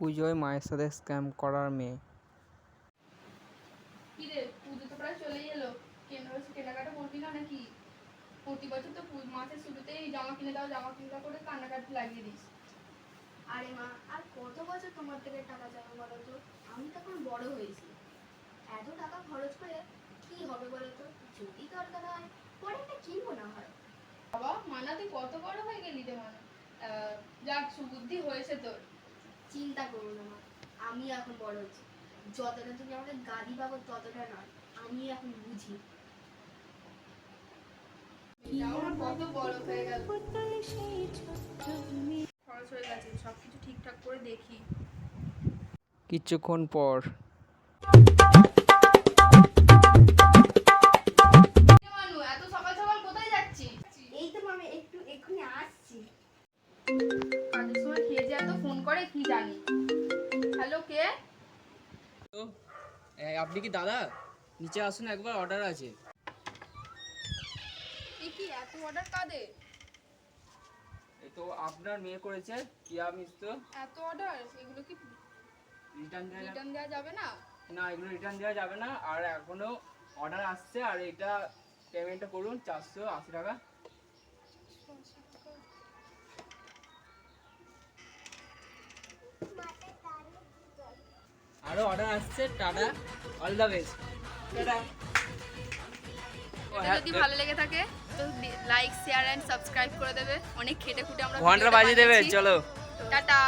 পুজোয় মায়ের সাথে স্ক্যাম করার মেয়ে। কি রে পুজো তো প্রায় চলেই এলো। কেনা কেনাকাটা করবি না নাকি? প্রতি বছর তো মাসের শুরুতেই জামা কিনে দাও জামা কিনে দাও করে কান্নাকাটি লাগিয়ে দিস। আরে মা আর কত বছর তোমার থেকে টাকা চাবো বলো তো? আমি তো এখন বড় হয়েছি। এত টাকা খরচ করে কি হবে বলো তো? যদি দরকার হয় পরে একটা কিনবো না হয়। বাবা মানা তুই কত বড় হয়ে গেলি রে মানা আহ, যাক সুবুদ্ধি হয়েছে তোর। চিন্তা করো না মা আমি এখন বড় হচ্ছি যতটা তুমি আমাকে গালি পাবো ততটা নয় আমি এখন বুঝি। কত বড় হয়ে গেল খরচ হয়ে গেছে সব কিছু ঠিকঠাক করে দেখি। কিছুক্ষণ পর। করে কি জানি। হ্যালো কে? তো আপনি কি দাদা? নিচে আসুন একবার অর্ডার আছে। কি এত অর্ডার কাদের? তো আপনার মেয়ে করেছে কিয়া এত অর্ডার এগুলো কি রিটার্ন দেওয়া রিটার্ন দেওয়া যাবে না? না এগুলো রিটার্ন দেওয়া যাবে না। আর এখনও অর্ডার আসছে আর এটা পেমেন্টটা করুন চারশো আশি টাকা। আরও অর্ডার আসছে tata all the best tata. যদি ভালো লেগে থাকে তো লাইক শেয়ার এন্ড সাবস্ক্রাইব করে দেবে। অনেক খেটে খুটে আমরা ঘণ্টা বাজিয়ে দেবে চলো। টাটা।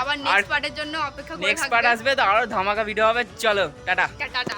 আবার নেক্সট পার্টের জন্য অপেক্ষা করে নেক্সট পার্ট আসবে তো আরও ধামাকা ভিডিও হবে চলো টাটা টাটা।